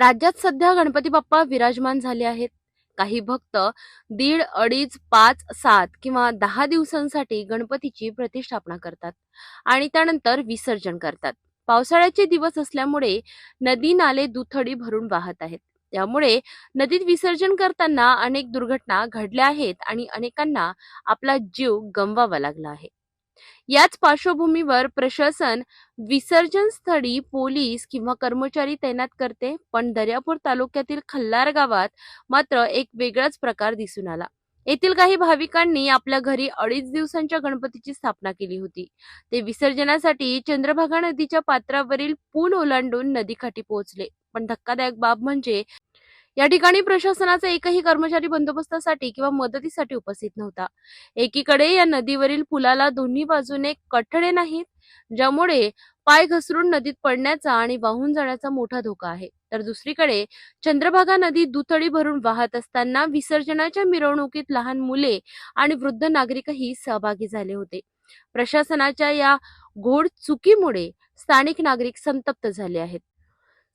राज्यात सध्या गणपती बाप्पा विराजमान झाले आहेत. काही भक्त दीड अडीच पाच सात किंवा दहा दिवसांसाठी गणपतीची प्रतिष्ठापना करतात आणि त्यानंतर विसर्जन करतात. पावसाळ्याचे दिवस असल्यामुळे नदी नाले दुथडी भरून वाहत आहेत. त्यामुळे नदीत विसर्जन करताना अनेक दुर्घटना घडल्या आहेत आणि अनेकांना आपला जीव गमवावा लागला आहे. याच पार्श्वभूमीवर प्रशासन विसर्जन स्थळी पोलीस किंवा कर्मचारी तैनात करते पण दर्यापूर तालुक्यातील खल्लार गावात मात्र एक वेगळाच प्रकार दिसून आला. येथील काही भाविकांनी आपल्या घरी अडीच दिवसांच्या गणपतीची स्थापना केली होती. ते विसर्जनासाठी चंद्रभागा नदीच्या पात्रावरील पूल ओलांडून नदीकाठी पोहोचले. पण धक्कादायक बाब म्हणजे या ठिकाणी प्रशासनाचा एकही कर्मचारी बंदोबस्तासाठी किंवा मदतीसाठी उपस्थित नव्हता. एकीकडे या नदीवरील पुलाला दोन्ही बाजूने कठडे नाहीत ज्यामुळे पाय घसरून नदीत पडण्याचा आणि वाहून जाण्याचा मोठा धोका आहे. तर दुसरीकडे चंद्रभागा नदी दुथडी भरून वाहत असताना विसर्जनाच्या मिरवणुकीत लहान मुले आणि वृद्ध नागरिकही सहभागी झाले होते. प्रशासनाच्या या घोड चुकीमुळे स्थानिक नागरिक संतप्त झाले आहेत.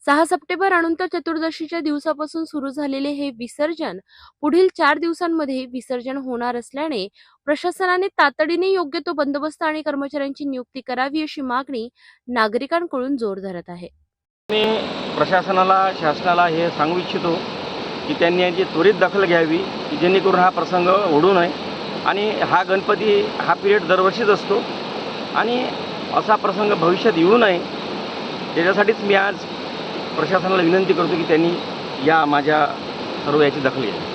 सहा सप्टेंबर अनंत चतुर्दशीच्या दिवसापासून सुरू झालेले हे विसर्जन पुढील चार दिवसांमध्ये विसर्जन होणार असल्याने प्रशासनाने तातडीने योग्य तो बंदोबस्त आणि कर्मचाऱ्यांची नियुक्ती करावी अशी मागणी नागरिकांकडून जोर धरत आहे. मी प्रशासनाला शासनाला हे सांगू इच्छितो की त्यांनी याची त्वरित दखल घ्यावी की जेणेकरून हा प्रसंग ओढू नये. आणि हा गणपती हा पिरियड दरवर्षीच असतो. आणि असा प्रसंग भविष्यात येऊ नये. त्याच्यासाठीच मी आज प्रशासनाला विनंती करतो की त्यांनी या माझ्या सर्व याची दखल घ्यावी.